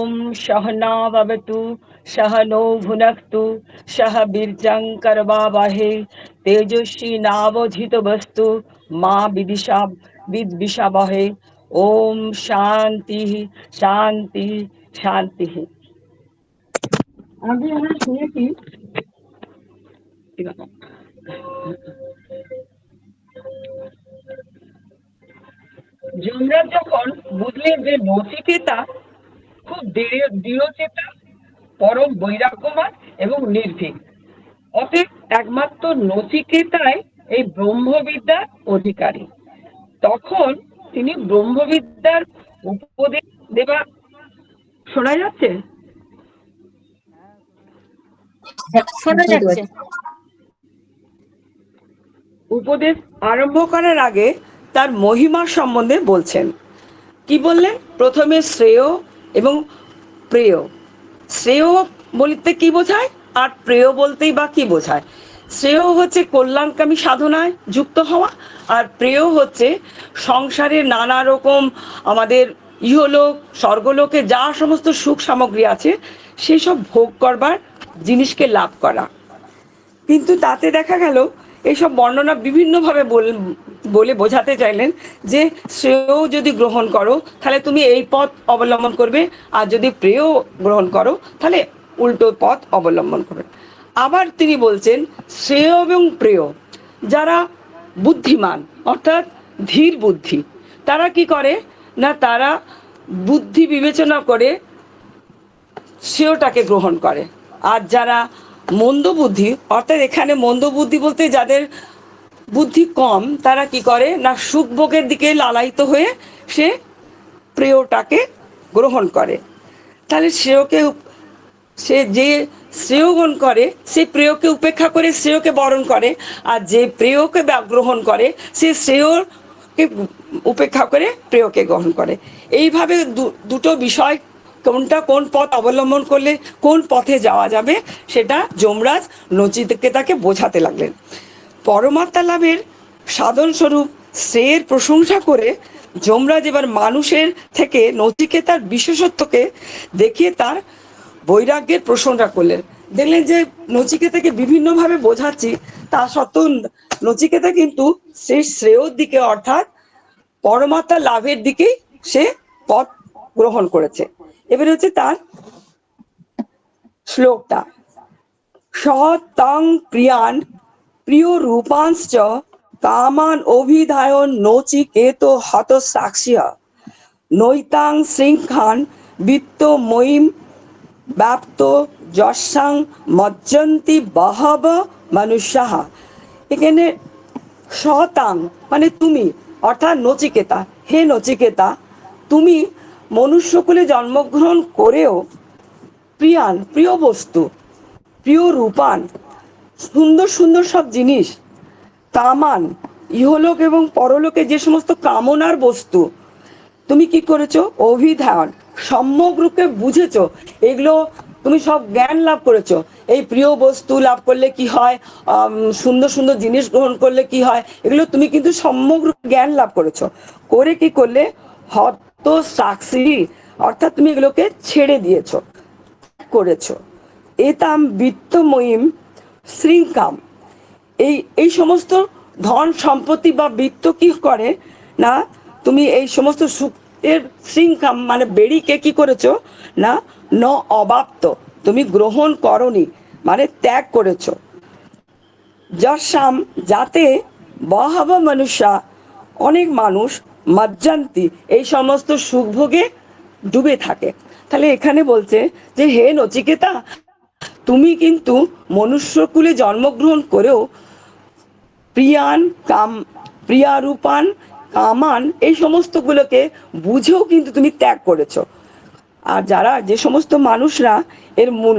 ॐ सहनावतु सह नो भुनक्तु सह बीर्जं करवावहे तेजस्वी नावधितवस्तु মা বিদিশা বিদ্বিষাবহে ওম শান্তি শান্তি শান্তি আগে আমরা শুনেছি যমরাজ যখন বুঝলেন যে নচিকেতা খুব দৃঢ় দৃঢ়চেতা পরম বৈরাগ্যবান এবং নির্ভীক। অতএব একমাত্র নচিকেতায় এই ব্রহ্মবিদ্যার অধিকারী। তখন তিনি ব্রহ্মবিদ্যার উপদেশ দেবা শোনা যাচ্ছে? শোনা যাচ্ছে। উপদেশ আরম্ভ করার আগে তার মহিমা সম্বন্ধে বলছেন। কি বললেন? প্রথমে শ্রেয় এবং প্রেয়। শ্রেয় বলতে কি বোঝায়? আর প্রেয় বলতেই বা কি বোঝায়? শ্রেয় হচ্ছে কল্যাণকামী সাধনায় যুক্ত হওয়া, আর প্রেয় হচ্ছে সংসারের নানা রকম আমাদের ইহলোক, স্বর্গলোকে যা সমস্ত সুখ সামগ্রী আছে সেই সব ভোগ করবার জিনিসকে লাভ করা। কিন্তু তাতে দেখা গেল এইসব বর্ণনা বিভিন্নভাবে বলে বোঝাতে চাইলেন যে শ্রেয় যদি গ্রহণ করো, তাহলে তুমি এই পথ অবলম্বন করবে। আর যদি প্রেয় গ্রহণ করো, তাহলে উল্টো পথ অবলম্বন করবে। আবার তিনি বলছেন, শ্রেয় এবং প্রেয়, যারা বুদ্ধিমান, অর্থাৎ ধীর বুদ্ধি, তারা কি করে? না, তারা বুদ্ধি বিবেচনা করে শ্রেয়টাকে গ্রহণ করে। আর যারা মন্দ বুদ্ধি, অর্থাৎ এখানে মন্দ বুদ্ধি বলতে যাদের বুদ্ধি কম, তারা কি করে? না সুখ ভোগের দিকে লালায়িত হয়ে সে প্রেয়টাকে গ্রহণ করে। তাহলে শ্রেয়কে সে যে শ্রেয়গণ করে, সে প্রেয়কে উপেক্ষা করে শ্রেয়কে বরণ করে। আর যে প্রেয়কে গ্রহণ করে, সে শ্রেয়কে উপেক্ষা করে প্রেয়কে গ্রহণ করে। এইভাবে দুটো বিষয় কোনটা কোন পথ অবলম্বন করলে কোন পথে যাওয়া যাবে, সেটা যমরাজ নচিকেতাকে বোঝাতে লাগলেন। পরমাত্মা লাভের সাধন স্বরূপ শ্রেয়ের প্রশংসা করে যমরাজ এবার মানুষের থেকে নচিকেতার বিশেষত্বকে দেখিয়ে তার বৈরাগ্যের প্রশংসা করলেন। দেখলেন যে নচিকেতাকে বিভিন্নভাবে বোঝাচ্ছি, তা সত্ত্বেও নচিকেতা কিন্তু সেই শ্রেয়র দিকে অর্থাৎ পরমাত্মা লাভের দিকেই সে পথ গ্রহণ করেছে। এবারে হচ্ছে তার শ্লোকটা। সতং প্রিয়ান প্রিয় রূপাংশ কামান অভিধায়ন নচিকেত হত সাক্ষী নৈতাং শৃঙ্খান বিত্ত মহিম ব্যাপ্ত যশাং মজ্জন্তি বহব মনুষ্যাহা এখানে শতাং মানে তুমি, অর্থাৎ নচিকেতা। হে নচিকেতা, তুমি মনুষ্যকুলে জন্মগ্রহণ করেও প্রিয়ান, প্রিয় বস্তু, প্রিয় রূপান সুন্দর সুন্দর সব জিনিস। কামান ইহলোক এবং পরলোকে যে সমস্ত কামনার বস্তু। তুমি কি করেছ? অভিধান, সম্যক রূপে বুঝেছ। এগুলো তুমি সব জ্ঞান লাভ করেছ। এই প্রিয় বস্তু লাভ করলে কি হয়? সুন্দর সুন্দর জিনিস গ্রহণ করলে কি হয়? এগুলো তুমি কিন্তু সম্যক জ্ঞান লাভ করেছ। করে কি করলে? হত সাক্ষী অর্থাৎ তুমি এগুলোকে ছেড়ে দিয়েছ। করেছ। এতাম বিত্তময়ীম শৃঙ্কাম এই এই সমস্ত ধন সম্পত্তি বা বৃত্ত কি করে? না, তুমি এই সমস্ত সুখের শৃঙ্খাম মানে বেড়িকে কি করেছ? না, ন অবাপ্ত। তুমি গ্রহণ করনি মানে ত্যাগ করেছ। যশাম, যাতে বহাব মানুষা অনেক মানুষ মজ্জান্তি, এই সমস্ত সুখভোগে ডুবে থাকে। তাহলে এখানে বলছে যে, হে নচিকেতা তুমি কিন্তু মনুষ্যকুলে জন্মগ্রহণ করেও প্রিয়ান, কাম, প্রিয়ারূপান, কামান এই সমস্তগুলোকে বুঝেও কিন্তু তুমি ত্যাগ করেছ। আর যারা যে সমস্ত মানুষরা এর মূল,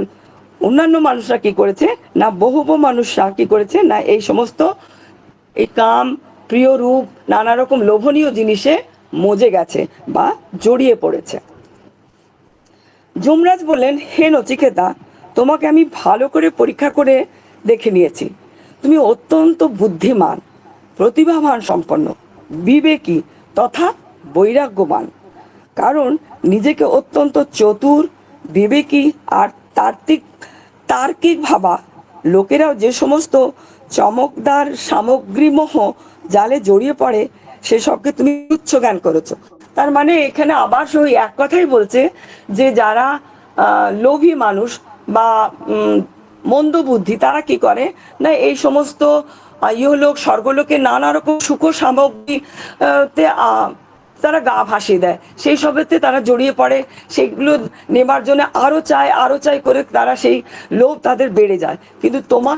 অন্যান্য মানুষরা কি করেছে, না বহুব মানুষরা কি করেছে, না এই সমস্ত এই কাম প্রিয় রূপ নানা রকম লোভনীয় জিনিসে মজে গেছে বা জড়িয়ে পড়েছে। যমরাজ বললেন, হে নচিকেতা তোমাকে আমি ভালো করে পরীক্ষা করে দেখে নিয়েছি। তুমি অত্যন্ত বুদ্ধিমান, প্রতিভাবান, সম্পন্ন, বিবেকী তথা বৈরাগ্যবান। কারণ নিজেকে অত্যন্ত চতুর, বিবেকী আর তার্কিক তার্কিক ভাবা। লোকেরাও যে সমস্ত চমকদার সামগ্রীমোহ জালে জড়িয়ে পড়ে, সেসবকে তুমি উচ্চ জ্ঞান করেছ। তার মানে এখানে আবার ওই এক কথাই বলছে যে যারা লোভী মানুষ বা মন্দ বুদ্ধি, তারা কি করে? না, এই সমস্ত ইহলোক, স্বর্গলোকে নানা রকম সুখ সামগ্রী, তে তারা গা ভাসিয়ে দেয়। সেই সবেতে তারা জড়িয়ে পড়ে। সেগুলো নেবার জন্য আরও চায়, আরও চাই করে তারা সেই লোভ তাদের বেড়ে যায়। কিন্তু তোমার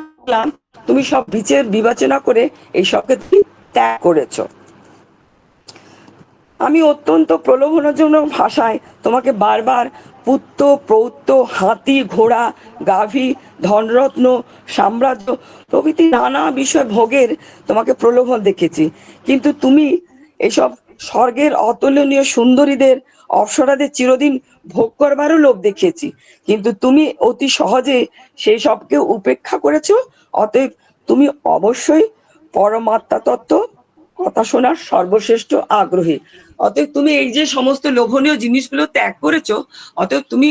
তুমি সব বিচার, বিবেচনা করে এই সবকে তুমি ত্যাগ করেছ। আমি অত্যন্ত প্রলোভনজনক ভাষায় তোমাকে বারবার পুত্র প্রৌত্র হাতি, ঘোড়া, গাভী, ধনরত্ন, সাম্রাজ্য প্রভৃতি নানা বিষয় ভোগের তোমাকে প্রলোভন দেখেছি। কিন্তু তুমি এসব স্বর্গের অতুলনীয় সুন্দরীদের, অপসরাদের চিরদিন ভোগ করবারও লোভ দেখিয়েছি। কিন্তু তুমি অতি সহজে সেই সবকে উপেক্ষা করেছ, অতএব তুমি অবশ্যই পরমাত্মা তত্ত্ব কথা শোনার সর্বশ্রেষ্ঠ আগ্রহী। অতএব তুমি এই যে সমস্ত লোভনীয় জিনিসগুলো ত্যাগ করেছ, অতএব তুমি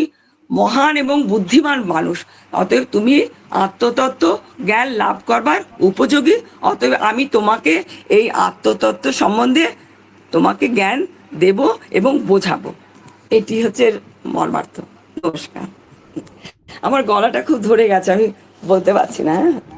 মহান এবং বুদ্ধিমান মানুষ। অতএব তুমি আত্মতত্ত্ব, জ্ঞান লাভ করবার উপযোগী। অতএব আমি তোমাকে এই আত্মতত্ত্ব সম্বন্ধে তোমাকে জ্ঞান দেব এবং বোঝাবো। এটি হচ্ছে মর্মার্থ। নমস্কার। আমার গলাটা খুব ধরে গেছে, আমি বলতে পারছি না হ্যাঁ?